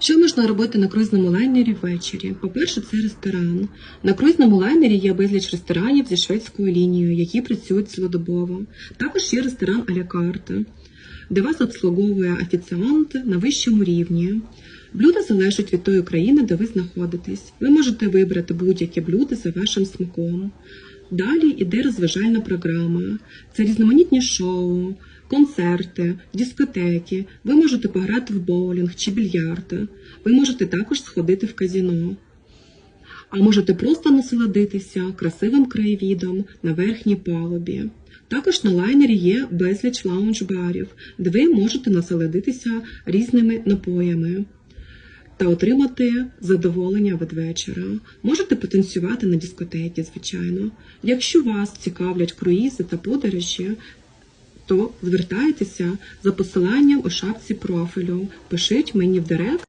Що можна робити на круїзному лайнері ввечері? По-перше, це ресторан. На круїзному лайнері є безліч ресторанів зі шведською лінією, які працюють цілодобово. Також є ресторан а-ля карта, де вас обслуговує офіціант на вищому рівні. Блюда залежать від тої країни, де ви знаходитесь. Ви можете вибрати будь-яке блюдо за вашим смаком. Далі йде розважальна програма. Це різноманітні шоу, концерти, дискотеки. Ви можете пограти в боулінг чи більярд. Ви можете також сходити в казіно. А можете просто насолодитися красивим краєвідом на верхній палубі. Також на лайнері є безліч лаунж-барів, де ви можете насолодитися різними напоями та отримати задоволення від вечора. Можете потанцювати на дискотекі, звичайно. Якщо вас цікавлять круїзи та подорожі, то звертайтеся за посиланням у шапці профілю. Пишіть мені в директ.